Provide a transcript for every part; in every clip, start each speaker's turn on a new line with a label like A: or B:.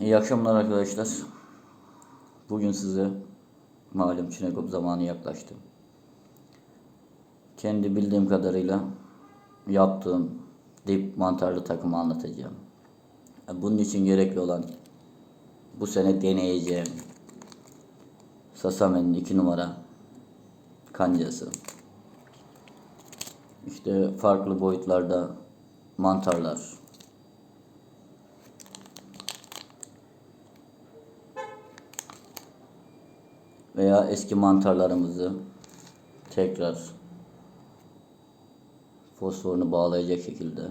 A: İyi akşamlar arkadaşlar. Bugün size malum Çinekop zamanı yaklaştı. Kendi bildiğim kadarıyla yaptığım dip mantarlı takımı anlatacağım. Bunun için gerekli olan bu sene deneyeceğim Sasame'nin 2 numara kancası. İşte farklı boyutlarda mantarlar, veya eski mantarlarımızı tekrar fosforunu bağlayacak şekilde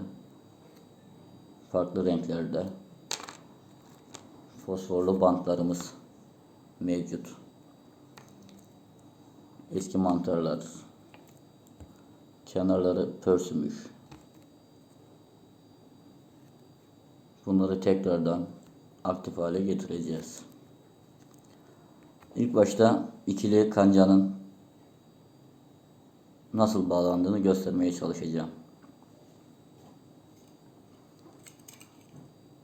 A: farklı renklerde fosforlu bantlarımız mevcut. Eski mantarlar kenarları pörsümüş. Bunları tekrardan aktif hale getireceğiz. İlk başta ikili kancanın nasıl bağlandığını göstermeye çalışacağım.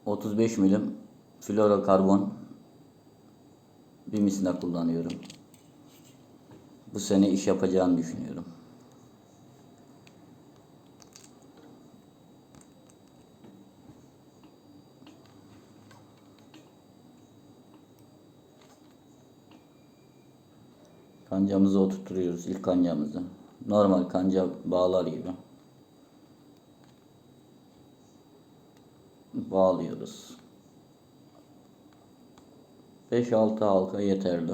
A: 35 milim florokarbon bir misina kullanıyorum. Bu sene iş yapacağını düşünüyorum. Kancamızı oturtuyoruz ilk kancamızı. Normal kanca bağlar gibi. Bağlıyoruz. 5-6 halka yeterli.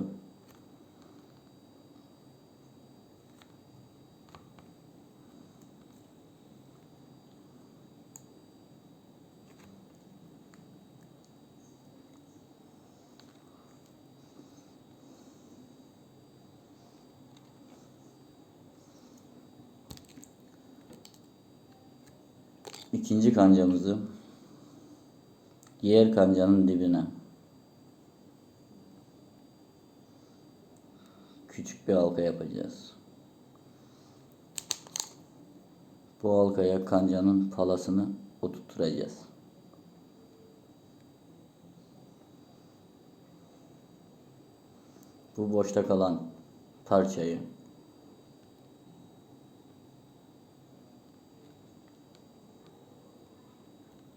A: İkinci kancamızı diğer kancanın dibine küçük bir halka yapacağız. Bu halkaya kancanın palasını oturtacağız. Bu boşta kalan parçayı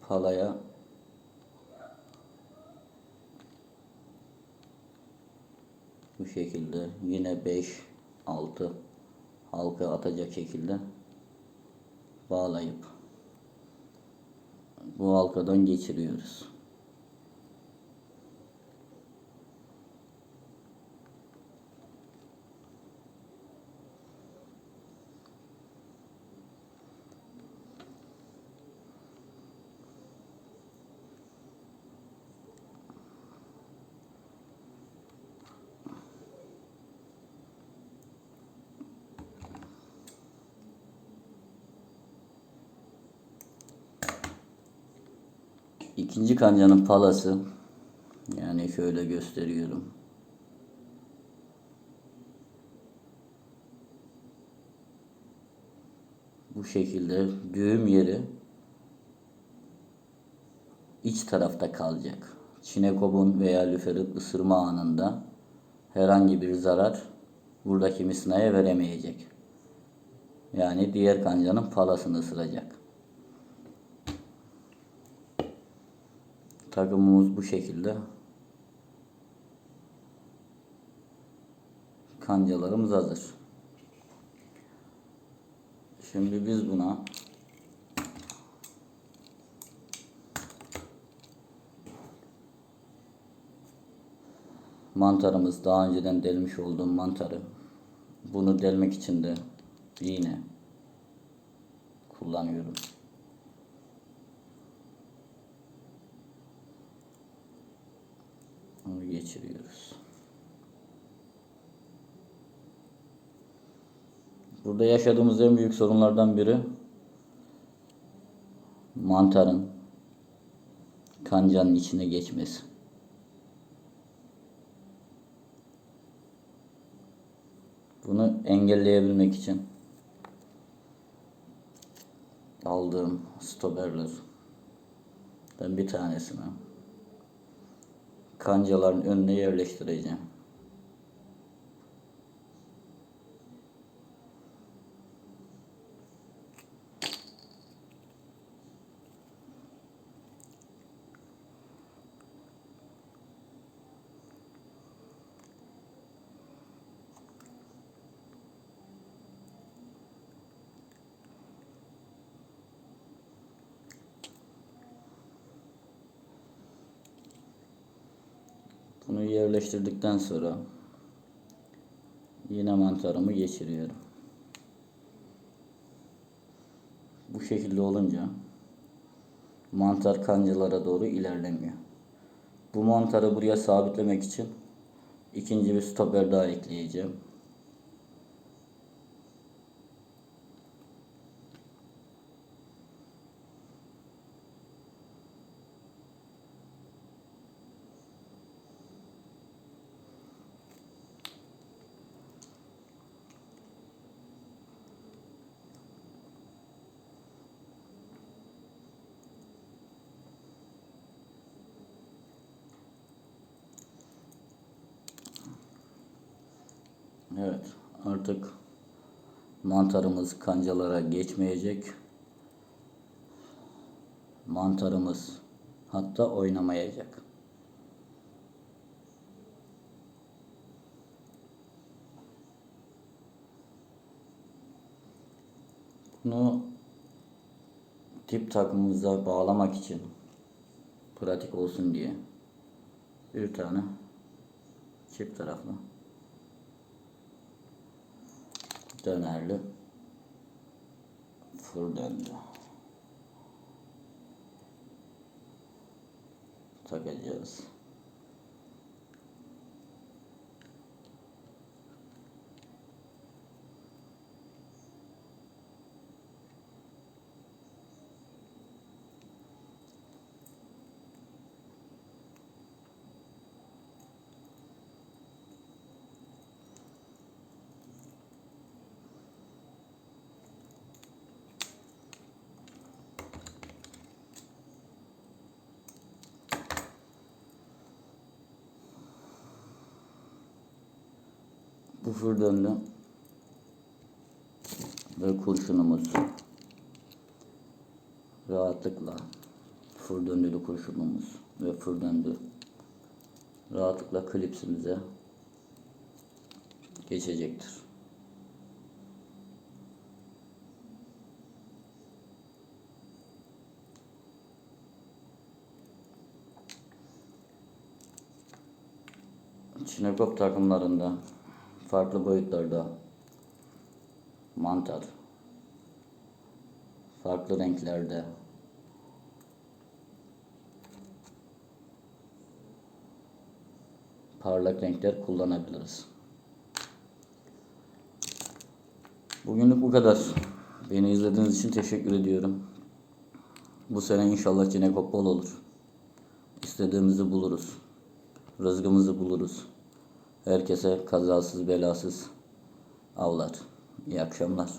A: palaya bu şekilde yine 5 6 halka atacak şekilde bağlayıp bu halkadan geçiriyoruz. İkinci kancanın palası yani şöyle gösteriyorum. Bu şekilde düğüm yeri iç tarafta kalacak. Çinekopun veya lüferin ısırma anında herhangi bir zarar buradaki misnaya veremeyecek. Yani diğer kancanın palasını ısıracak. Takımımız bu şekilde. Kancalarımız hazır. Şimdi biz buna mantarımız daha önceden delmiş olduğum mantarı bunu delmek için de iğne kullanıyorum. Onu geçiriyoruz. Burada yaşadığımız en büyük sorunlardan biri mantarın kancanın içine geçmesi. Bunu engelleyebilmek için aldığım stoperlerden bir tanesini kancaların önüne yerleştireceğim. Bunu yerleştirdikten sonra yine mantarımı geçiriyorum. Bu şekilde olunca mantar kancalara doğru ilerlemiyor. Bu mantarı buraya sabitlemek için ikinci bir stoper daha ekleyeceğim. Evet, artık mantarımız kancalara geçmeyecek. Mantarımız hatta oynamayacak. Bunu tip takımımıza bağlamak için pratik olsun diye bir tane çift taraflı dönerli fır döndü. Takacağız. Bu fır döndü. Ve kurşunumuz rahatlıkla fır döndülü kurşunumuz ve fır döndü rahatlıkla klipsimize geçecektir. Çinekop takımlarında farklı boyutlarda mantar farklı renklerde parlak renkler kullanabiliriz. Bugünlük bu kadar. Beni izlediğiniz için teşekkür ediyorum. Bu sene inşallah Cinekop bol olur. İstediğimizi buluruz. Rızkımızı buluruz. Herkese kazasız belasız avlar. İyi akşamlar.